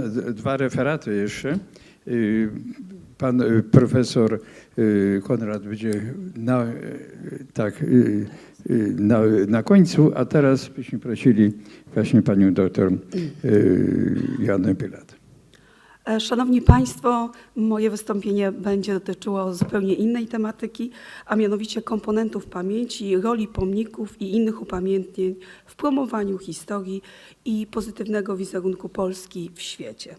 D- dwa referaty jeszcze. Y, Pan y, profesor y, Konrad będzie na, tak, na, na końcu, a teraz byśmy prosili właśnie panią doktor Joannę Pilat. E, Szanowni Państwo, moje wystąpienie będzie dotyczyło zupełnie innej tematyki, a mianowicie komponentów pamięci, roli pomników i innych upamiętnień w promowaniu historii i pozytywnego wizerunku Polski w świecie.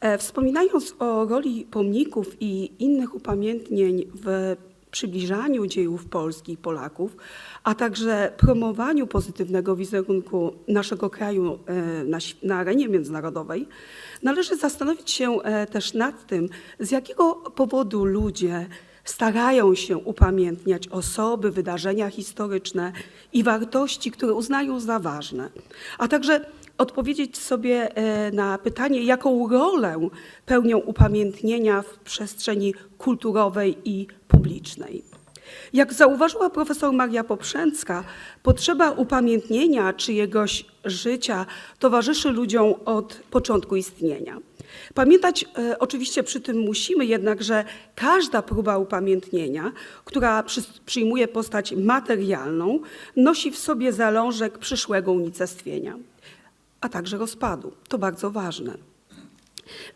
E, Wspominając o roli pomników i innych upamiętnień w przybliżaniu dziejów Polski i Polaków, a także promowaniu pozytywnego wizerunku naszego kraju e, na, na arenie międzynarodowej, należy zastanowić się e, też nad tym, z jakiego powodu ludzie starają się upamiętniać osoby, wydarzenia historyczne i wartości, które uznają za ważne, a także odpowiedzieć sobie e, na pytanie, jaką rolę pełnią upamiętnienia w przestrzeni kulturowej i publicznej. Jak zauważyła profesor Maria Poprzęcka, potrzeba upamiętnienia czyjegoś życia towarzyszy ludziom od początku istnienia. Pamiętać e, oczywiście przy tym musimy jednak, że każda próba upamiętnienia, która przy, przyjmuje postać materialną, nosi w sobie zalążek przyszłego unicestwienia, a także rozpadu. To bardzo ważne.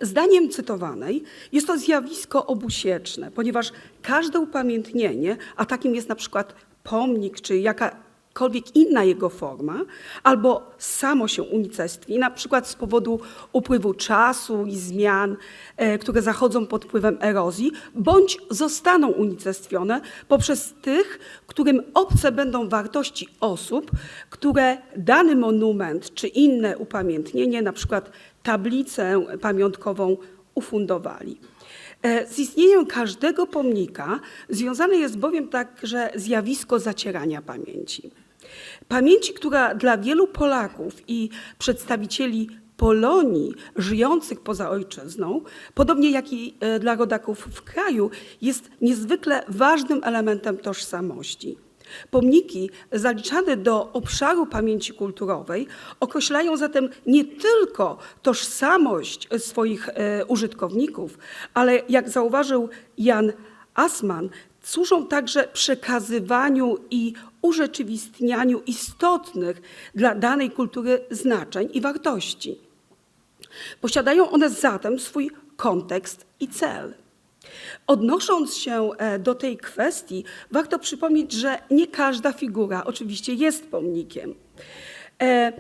Zdaniem cytowanej jest to zjawisko obusieczne, ponieważ każde upamiętnienie, a takim jest na przykład pomnik czy jakakolwiek inna jego forma, albo samo się unicestwi, na przykład z powodu upływu czasu i zmian, e, które zachodzą pod wpływem erozji, bądź zostaną unicestwione poprzez tych, którym obce będą wartości osób, które dany monument czy inne upamiętnienie, na przykład tablicę pamiątkową ufundowali. E, Z istnieniem każdego pomnika związane jest bowiem także zjawisko zacierania pamięci. Pamięci, która dla wielu Polaków i przedstawicieli Polonii żyjących poza ojczyzną, podobnie jak i e, dla rodaków w kraju, jest niezwykle ważnym elementem tożsamości. Pomniki zaliczane do obszaru pamięci kulturowej określają zatem nie tylko tożsamość swoich e, użytkowników, ale jak zauważył Jan Asman, służą także przekazywaniu i urzeczywistnianiu istotnych dla danej kultury znaczeń i wartości. Posiadają one zatem swój kontekst i cel. Odnosząc się e, do tej kwestii, warto przypomnieć, że nie każda figura oczywiście jest pomnikiem. E,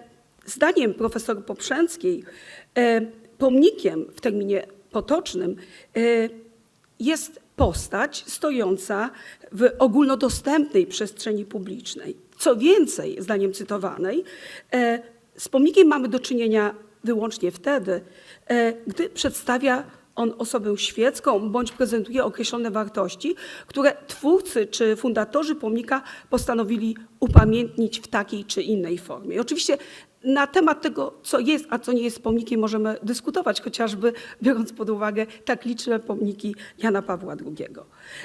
Zdaniem profesor Poprzęckiej, e, pomnikiem w terminie potocznym jest postać stojąca w ogólnodostępnej przestrzeni publicznej. Co więcej, zdaniem cytowanej, e, z pomnikiem mamy do czynienia wyłącznie wtedy, e, gdy przedstawia on osobę świecką bądź prezentuje określone wartości, które twórcy czy fundatorzy pomnika postanowili upamiętnić w takiej czy innej formie. Oczywiście na temat tego, co jest, a co nie jest pomnikiem, możemy dyskutować, chociażby biorąc pod uwagę tak liczne pomniki Jana Pawła II.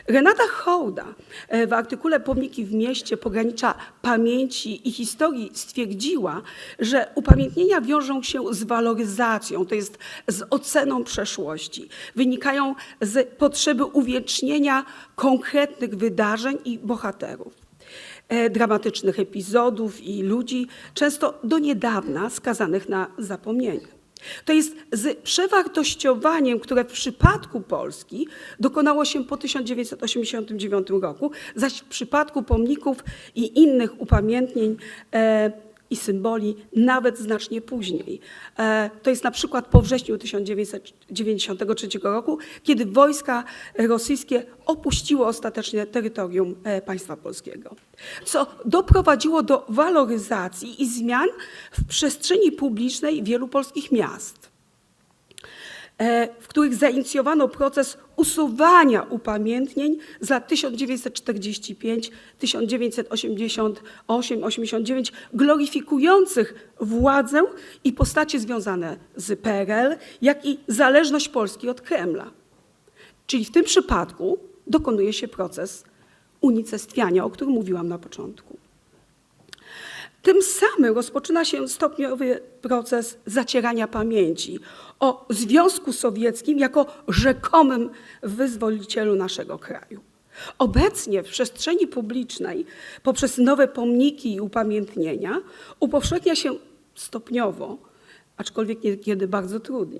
Renata Hołda e, w artykule Pomniki w mieście pogranicza pamięci i historii stwierdziła, że upamiętnienia wiążą się z waloryzacją, to jest z oceną przeszłości. Wynikają z potrzeby uwiecznienia konkretnych wydarzeń i bohaterów dramatycznych epizodów i ludzi, często do niedawna skazanych na zapomnienie. To jest z przewartościowaniem, które w przypadku Polski dokonało się po 1989 roku, zaś w przypadku pomników i innych upamiętnień e, i symboli nawet znacznie później. E, To jest na przykład po wrześniu 1993 roku, kiedy wojska rosyjskie opuściły ostatecznie terytorium e, państwa polskiego, co doprowadziło do waloryzacji i zmian w przestrzeni publicznej wielu polskich miast w których zainicjowano proces usuwania upamiętnień z lat 1945-1988-89, gloryfikujących władzę i postacie związane z PRL, jak i zależność Polski od Kremla. Czyli w tym przypadku dokonuje się proces unicestwiania, o którym mówiłam na początku. Tym samym rozpoczyna się stopniowy proces zacierania pamięci o Związku Sowieckim jako rzekomym wyzwolicielu naszego kraju. Obecnie w przestrzeni publicznej poprzez nowe pomniki i upamiętnienia upowszechnia się stopniowo, aczkolwiek niekiedy bardzo trudnie,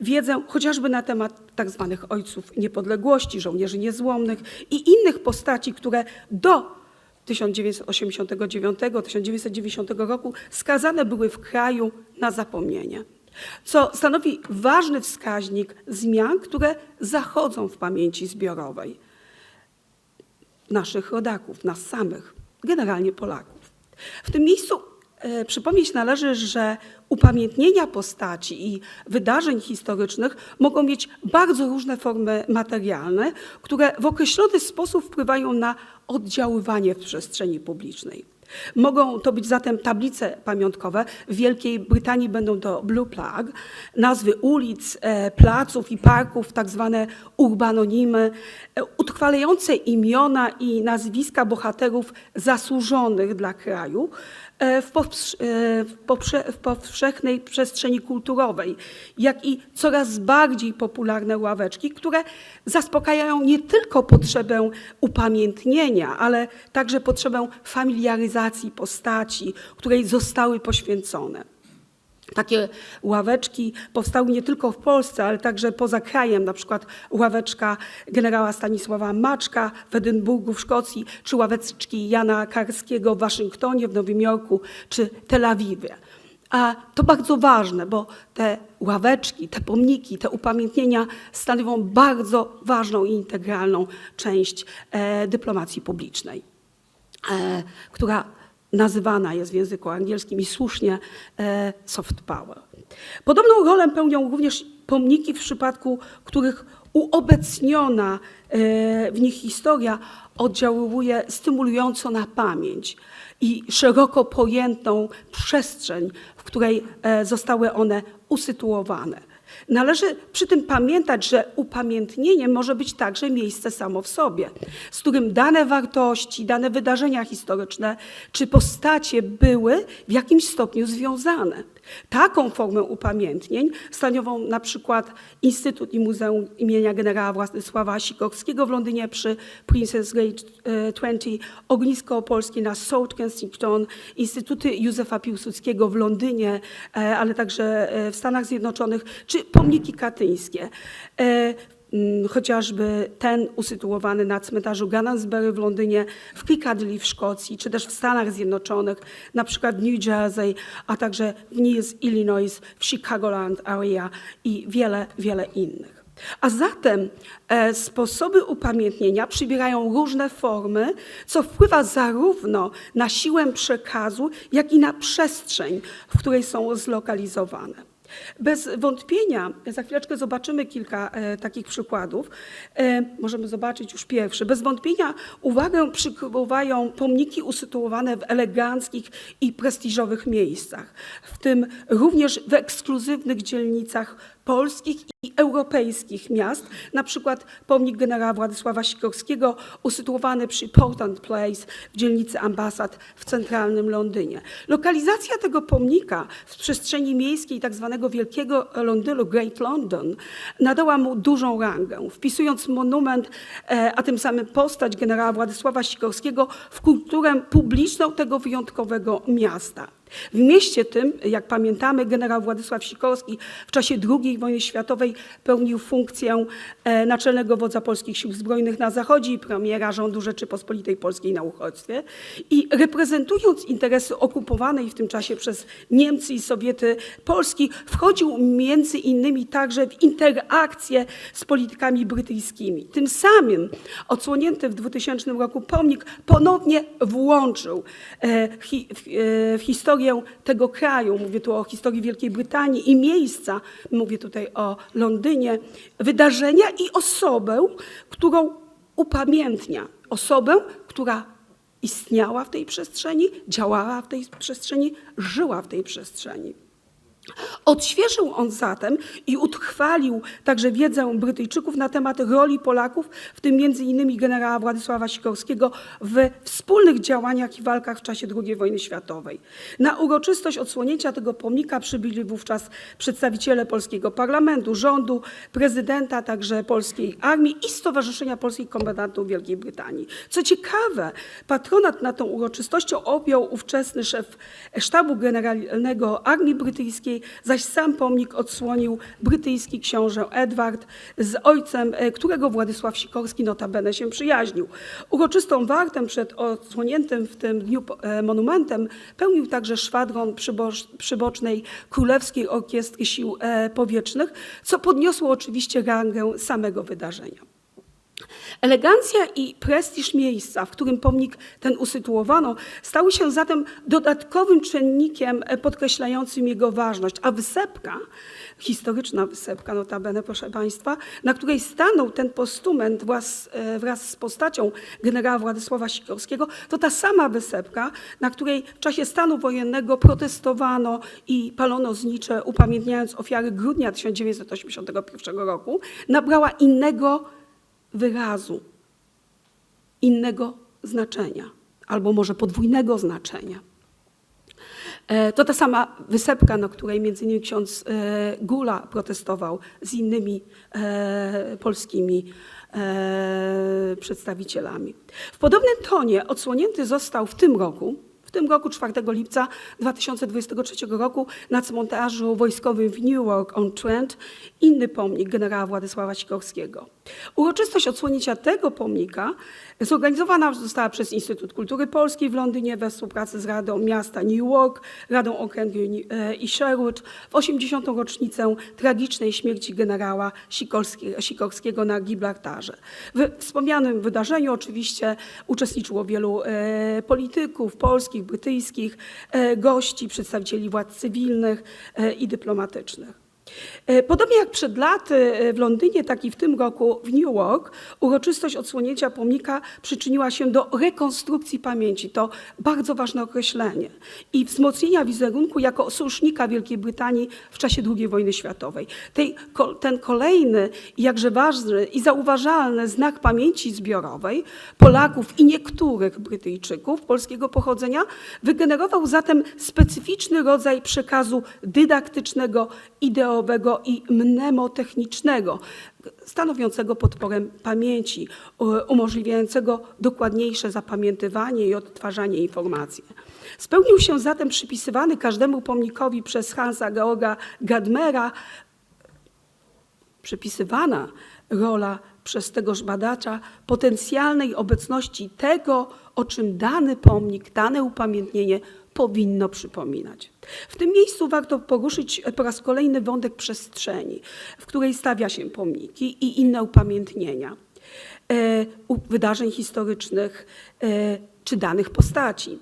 wiedzę chociażby na temat tak zwanych ojców niepodległości, żołnierzy niezłomnych i innych postaci, które do 1989-1990 roku skazane były w kraju na zapomnienie, co stanowi ważny wskaźnik zmian, które zachodzą w pamięci zbiorowej naszych rodaków, nas samych, generalnie Polaków. W tym miejscu przypomnieć należy, że upamiętnienia postaci i wydarzeń historycznych mogą mieć bardzo różne formy materialne, które w określony sposób wpływają na oddziaływanie w przestrzeni publicznej. Mogą to być zatem tablice pamiątkowe. W Wielkiej Brytanii będą to Blue Plug, nazwy ulic, e, placów i parków, tak zwane urbanonimy, e, utrwalające imiona i nazwiska bohaterów zasłużonych dla kraju e, e, w, poprze- w powszechnej przestrzeni kulturowej, jak i coraz bardziej popularne ławeczki, które zaspokajają nie tylko potrzebę upamiętnienia, ale także potrzebę familiaryzacji postaci, której zostały poświęcone. Takie ławeczki powstały nie tylko w Polsce, ale także poza krajem, na przykład ławeczka generała Stanisława Maczka w Edynburgu w Szkocji, czy ławeczki Jana Karskiego w Waszyngtonie, w Nowym Jorku, czy Tel Awiwie. A to bardzo ważne, bo te ławeczki, te pomniki, te upamiętnienia stanowią bardzo ważną i integralną część e, dyplomacji publicznej e, która nazywana jest w języku angielskim i słusznie e, soft power. Podobną rolę pełnią również pomniki, w przypadku których uobecniona e, w nich historia oddziałuje stymulująco na pamięć i szeroko pojętą przestrzeń, w której e, zostały one usytuowane. Należy przy tym pamiętać, że upamiętnienie może być także miejsce samo w sobie, z którym dane wartości, dane wydarzenia historyczne czy postacie były w jakimś stopniu związane. Taką formę upamiętnień stanowią na przykład Instytut i Muzeum imienia generała Władysława Sikorskiego w Londynie przy Princess Gate e, 20, Ognisko Opolskie na South Kensington, Instytuty Józefa Piłsudskiego w Londynie, e, ale także e, w Stanach Zjednoczonych, czy pomniki katyńskie. E, mm, Chociażby ten usytuowany na cmentarzu Ganansbury w Londynie, w Piccadilly w Szkocji, czy też w Stanach Zjednoczonych, na przykład New Jersey, a także w Niles, Illinois, w Chicagoland area i wiele, wiele innych. A zatem e, sposoby upamiętnienia przybierają różne formy, co wpływa zarówno na siłę przekazu, jak i na przestrzeń, w której są zlokalizowane. Bez wątpienia, za chwileczkę zobaczymy kilka e, takich przykładów. E, możemy zobaczyć już pierwszy. Bez wątpienia uwagę przykuwają pomniki usytuowane w eleganckich i prestiżowych miejscach, w tym również w ekskluzywnych dzielnicach polskich i europejskich miast, na przykład pomnik generała Władysława Sikorskiego usytuowany przy Portland Place w dzielnicy Ambasad w centralnym Londynie. Lokalizacja tego pomnika w przestrzeni miejskiej tak zwanego Wielkiego Londynu, Great London, nadała mu dużą rangę, wpisując monument, e, a tym samym postać generała Władysława Sikorskiego w kulturę publiczną tego wyjątkowego miasta. W mieście tym, jak pamiętamy, generał Władysław Sikorski w czasie II wojny światowej pełnił funkcję e, naczelnego wodza polskich sił zbrojnych na Zachodzie i premiera rządu Rzeczypospolitej Polskiej na uchodźstwie. I reprezentując interesy okupowanej w tym czasie przez Niemcy i Sowiety Polski, wchodził między innymi także w interakcję z politykami brytyjskimi. Tym samym odsłonięty w 2000 roku pomnik ponownie włączył e, e, w historię tego kraju, mówię tu o historii Wielkiej Brytanii i miejsca, mówię tutaj o Londynie, wydarzenia i osobę, którą upamiętnia. Osobę, która istniała w tej przestrzeni, działała w tej przestrzeni, żyła w tej przestrzeni. Odświeżył on zatem i utrwalił także wiedzę Brytyjczyków na temat roli Polaków, w tym innymi generała Władysława Sikorskiego w wspólnych działaniach i walkach w czasie II wojny światowej. Na uroczystość odsłonięcia tego pomnika przybyli wówczas przedstawiciele polskiego parlamentu, rządu, prezydenta, także polskiej armii i Stowarzyszenia Polskich Kombatantów Wielkiej Brytanii. Co ciekawe, patronat na tą uroczystością objął ówczesny szef sztabu generalnego armii brytyjskiej, zaś sam pomnik odsłonił brytyjski książę Edward z ojcem, e, którego Władysław Sikorski notabene się przyjaźnił. Uroczystą wartę przed odsłoniętym w tym dniu e, monumentem pełnił także szwadron przybocznej Królewskiej Orkiestry Sił e, Powietrznych, co podniosło oczywiście rangę samego wydarzenia. Elegancja i prestiż miejsca, w którym pomnik ten usytuowano, stały się zatem dodatkowym czynnikiem e, podkreślającym jego ważność, a wysepka, historyczna wysepka notabene, proszę Państwa, na której stanął ten postument wraz, e, wraz z postacią generała Władysława Sikorskiego, to ta sama wysepka, na której w czasie stanu wojennego protestowano i palono znicze, upamiętniając ofiary grudnia 1981 roku, nabrała innego wyrazu, innego znaczenia, albo może podwójnego znaczenia. E, To ta sama wysepka, na której między innymi ksiądz e, Gula protestował z innymi e, polskimi przedstawicielami. W podobnym tonie odsłonięty został w tym roku, w tym roku 4 lipca 2023 roku na cmentarzu wojskowym w Newark on Trent inny pomnik generała Władysława Sikorskiego. Uroczystość odsłonięcia tego pomnika zorganizowana została przez Instytut Kultury Polskiej w Londynie we współpracy z Radą Miasta New York, Radą Okręgu e, i Sherwood w 80. rocznicę tragicznej śmierci generała Sikorski- Sikorskiego na Gibraltarze. W wspomnianym wydarzeniu oczywiście uczestniczyło wielu e, polityków polskich, brytyjskich, e, gości, przedstawicieli władz cywilnych e, i dyplomatycznych. E, Podobnie jak przed laty e, w Londynie, tak i w tym roku w New York, uroczystość odsłonięcia pomnika przyczyniła się do rekonstrukcji pamięci. To bardzo ważne określenie. I wzmocnienia wizerunku jako sojusznika Wielkiej Brytanii w czasie II wojny światowej. Tej, ten kolejny, jakże ważny i zauważalny znak pamięci zbiorowej Polaków i niektórych Brytyjczyków polskiego pochodzenia wygenerował zatem specyficzny rodzaj przekazu dydaktycznego, ideowego i mnemotechnicznego, stanowiącego podporę pamięci, umożliwiającego dokładniejsze zapamiętywanie i odtwarzanie informacji. Spełnił się zatem przypisywany każdemu pomnikowi przez Hansa Georga Gadmera przypisywana rola przez tegoż badacza potencjalnej obecności tego, o czym dany pomnik, dane upamiętnienie powinno przypominać. W tym miejscu warto poruszyć po raz kolejny wątek przestrzeni, w której stawia się pomniki i inne upamiętnienia e, wydarzeń historycznych e, czy danych postaci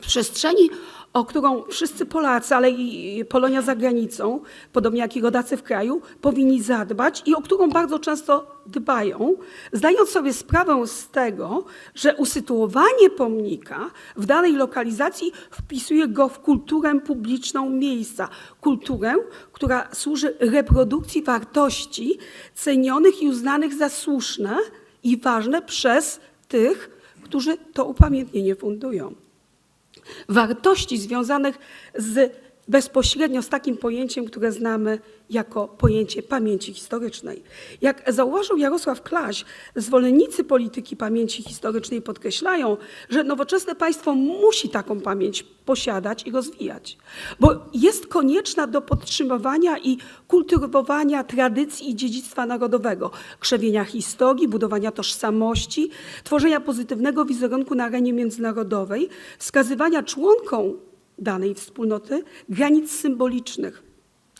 przestrzeni, o którą wszyscy Polacy, ale i Polonia za granicą, podobnie jak i rodacy w kraju, powinni zadbać i o którą bardzo często dbają, zdając sobie sprawę z tego, że usytuowanie pomnika w danej lokalizacji wpisuje go w kulturę publiczną miejsca. Kulturę, która służy reprodukcji wartości cenionych i uznanych za słuszne i ważne przez tych, którzy to upamiętnienie fundują wartości związanych z, bezpośrednio z takim pojęciem, które znamy jako pojęcie pamięci historycznej. Jak zauważył Jarosław Klaś, zwolennicy polityki pamięci historycznej podkreślają, że nowoczesne państwo musi taką pamięć posiadać i rozwijać, bo jest konieczna do podtrzymywania i kultywowania tradycji i dziedzictwa narodowego, krzewienia historii, budowania tożsamości, tworzenia pozytywnego wizerunku na arenie międzynarodowej, wskazywania członkom danej wspólnoty granic symbolicznych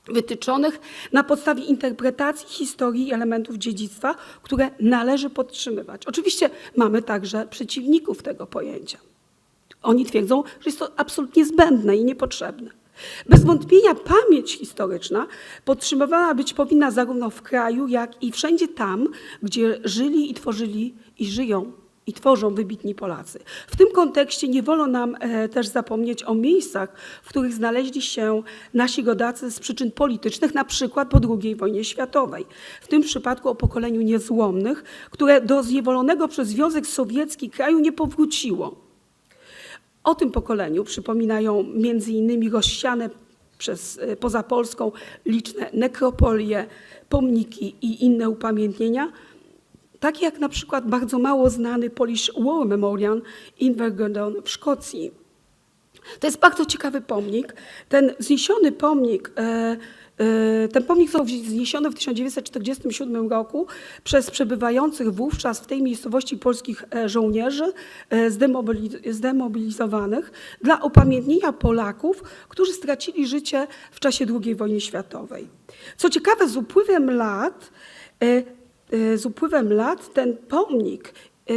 wytyczonych na podstawie interpretacji historii i elementów dziedzictwa, które należy podtrzymywać. Oczywiście mamy także przeciwników tego pojęcia. Oni twierdzą, że jest to absolutnie zbędne i niepotrzebne. Bez wątpienia pamięć historyczna podtrzymywana być powinna zarówno w kraju, jak i wszędzie tam, gdzie żyli i tworzyli i żyją i tworzą wybitni Polacy. W tym kontekście nie wolno nam e, też zapomnieć o miejscach, w których znaleźli się nasi rodacy z przyczyn politycznych, na przykład po II wojnie światowej. W tym przypadku o pokoleniu niezłomnych, które do zniewolonego przez Związek Sowiecki kraju nie powróciło. O tym pokoleniu przypominają między innymi rozsiane przez, e, poza Polską liczne nekropolie, pomniki i inne upamiętnienia, takie jak na przykład bardzo mało znany Polish War Memorial Invergordon w Szkocji. To jest bardzo ciekawy pomnik. Ten zniesiony pomnik, e, e, ten pomnik został zniesiony w 1947 roku przez przebywających wówczas w tej miejscowości polskich e, żołnierzy zdemobili- zdemobilizowanych dla upamiętnienia Polaków, którzy stracili życie w czasie II wojny światowej. Co ciekawe, z upływem lat, z upływem lat ten pomnik e,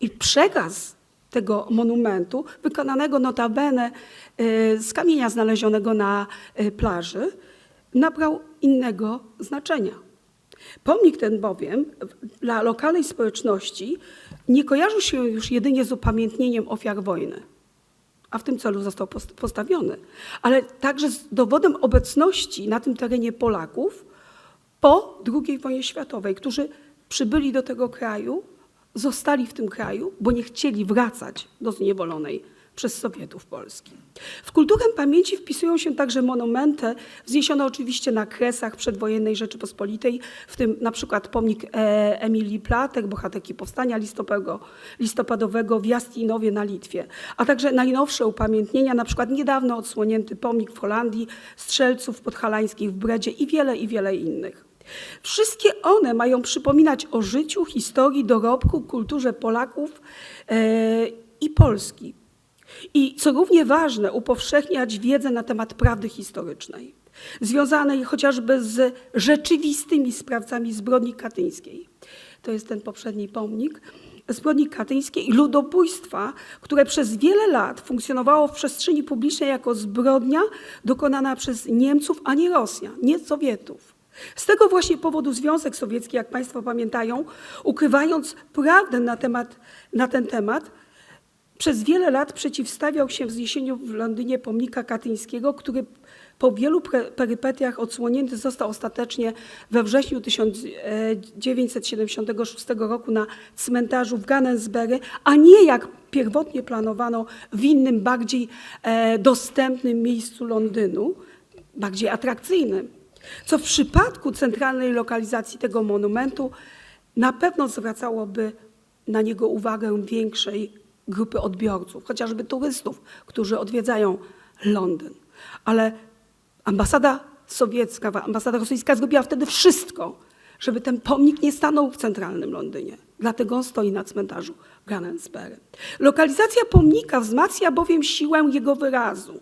i przekaz tego monumentu, wykonanego notabene e, z kamienia znalezionego na plaży, nabrał innego znaczenia. Pomnik ten bowiem dla lokalnej społeczności nie kojarzył się już jedynie z upamiętnieniem ofiar wojny, a w tym celu został post- postawiony, ale także z dowodem obecności na tym terenie Polaków po II wojnie światowej, którzy przybyli do tego kraju, zostali w tym kraju, bo nie chcieli wracać do zniewolonej przez Sowietów Polski. W kulturę pamięci wpisują się także monumenty wzniesione oczywiście na kresach przedwojennej Rzeczypospolitej, w tym na przykład pomnik e, Emilii Platek, bohaterki powstania listopadowego, w Jastinowie na Litwie, a także najnowsze upamiętnienia, na przykład niedawno odsłonięty pomnik w Holandii, strzelców podhalańskich w Bredzie i wiele, i wiele innych. Wszystkie one mają przypominać o życiu, historii, dorobku, kulturze Polaków e, i Polski. I co równie ważne, upowszechniać wiedzę na temat prawdy historycznej, związanej chociażby z rzeczywistymi sprawcami zbrodni katyńskiej. To jest ten poprzedni pomnik. Zbrodni katyńskiej i ludobójstwa, które przez wiele lat funkcjonowało w przestrzeni publicznej jako zbrodnia dokonana przez Niemców, a nie Rosjan, nie Sowietów. Z tego właśnie powodu Związek Sowiecki, jak Państwo pamiętają, ukrywając prawdę na, temat, na ten temat, przez wiele lat przeciwstawiał się wzniesieniu w Londynie pomnika katyńskiego, który po wielu perypetiach odsłonięty został ostatecznie we wrześniu 1976 roku na cmentarzu w Gannesbury, a nie jak pierwotnie planowano w innym, bardziej e, dostępnym miejscu Londynu, bardziej atrakcyjnym. Co w przypadku centralnej lokalizacji tego monumentu na pewno zwracałoby na niego uwagę większej grupy odbiorców, chociażby turystów, którzy odwiedzają Londyn. Ale ambasada sowiecka, ambasada rosyjska zrobiła wtedy wszystko, żeby ten pomnik nie stanął w centralnym Londynie. Dlatego on stoi na cmentarzu Ganensbury. Lokalizacja pomnika wzmacnia bowiem siłę jego wyrazu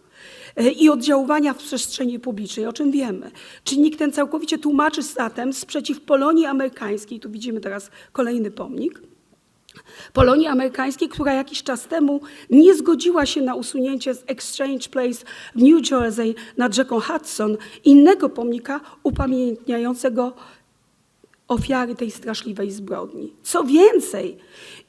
i oddziaływania w przestrzeni publicznej, o czym wiemy. Czynnik ten całkowicie tłumaczy zatem sprzeciw Polonii amerykańskiej, tu widzimy teraz kolejny pomnik, Polonii amerykańskiej, która jakiś czas temu nie zgodziła się na usunięcie z Exchange Place w New Jersey nad rzeką Hudson innego pomnika upamiętniającego ofiary tej straszliwej zbrodni. Co więcej,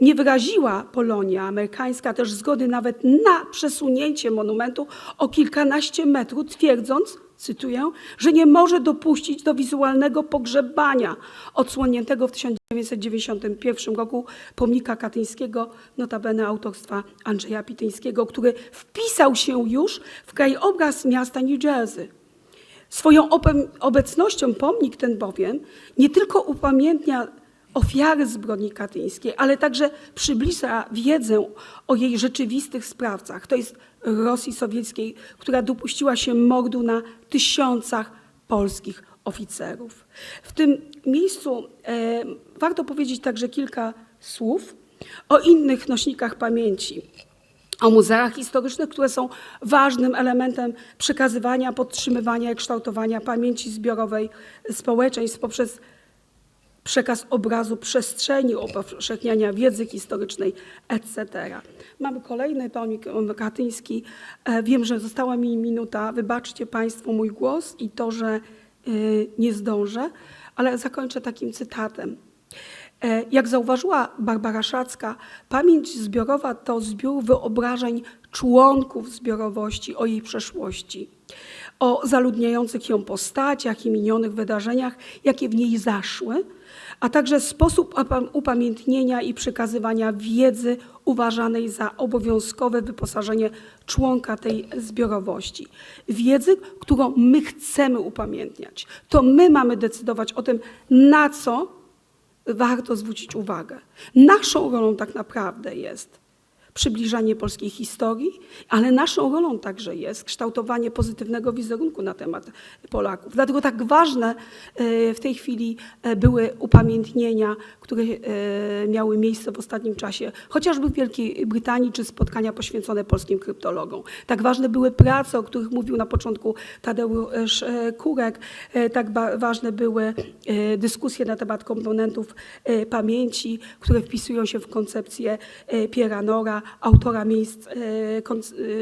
nie wyraziła Polonia amerykańska też zgody nawet na przesunięcie monumentu o kilkanaście metrów, twierdząc, cytuję, że nie może dopuścić do wizualnego pogrzebania odsłoniętego w 1991 roku pomnika katyńskiego, notabene autorstwa Andrzeja Pityńskiego, który wpisał się już w krajobraz miasta New Jersey. Swoją obecnością pomnik ten bowiem nie tylko upamiętnia ofiary zbrodni katyńskiej, ale także przybliża wiedzę o jej rzeczywistych sprawcach. To jest Rosji Sowieckiej, która dopuściła się mordu na tysiącach polskich oficerów. W tym miejscu e, warto powiedzieć także kilka słów o innych nośnikach pamięci o muzeach historycznych, które są ważnym elementem przekazywania, podtrzymywania i kształtowania pamięci zbiorowej społeczeństw poprzez przekaz obrazu przestrzeni, upowszechniania wiedzy historycznej, etc. Mamy kolejny pomnik katyński. E, Wiem, że została mi minuta. Wybaczcie Państwo mój głos i to, że y, nie zdążę, ale zakończę takim cytatem. E, Jak zauważyła Barbara Szacka, pamięć zbiorowa to zbiór wyobrażeń członków zbiorowości o jej przeszłości, o zaludniających ją postaciach i minionych wydarzeniach, jakie w niej zaszły, a także sposób upam- upamiętnienia i przekazywania wiedzy uważanej za obowiązkowe wyposażenie członka tej zbiorowości. Wiedzy, którą my chcemy upamiętniać. To my mamy decydować o tym, na co warto zwrócić uwagę. Naszą rolą tak naprawdę jest przybliżanie polskiej historii, ale naszą rolą także jest kształtowanie pozytywnego wizerunku na temat Polaków. Dlatego tak ważne e, w tej chwili e, były upamiętnienia, które e, miały miejsce w ostatnim czasie, chociażby w Wielkiej Brytanii, czy spotkania poświęcone polskim kryptologom. Tak ważne były prace, o których mówił na początku Tadeusz Kurek, tak ważne były dyskusje na temat komponentów pamięci, które wpisują się w koncepcję e, Autora miejsc, e, e,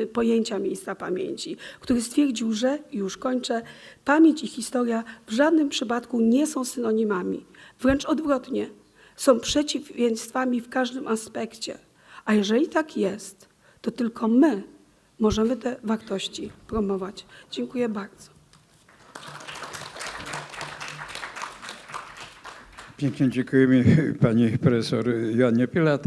pojęcia miejsca pamięci, który stwierdził, że, już kończę, pamięć i historia w żadnym przypadku nie są synonimami. Wręcz odwrotnie, są przeciwieństwami w każdym aspekcie. A jeżeli tak jest, to tylko my możemy te wartości promować. Dziękuję bardzo. Pięknie dziękujemy pani profesor Joannie Pilat.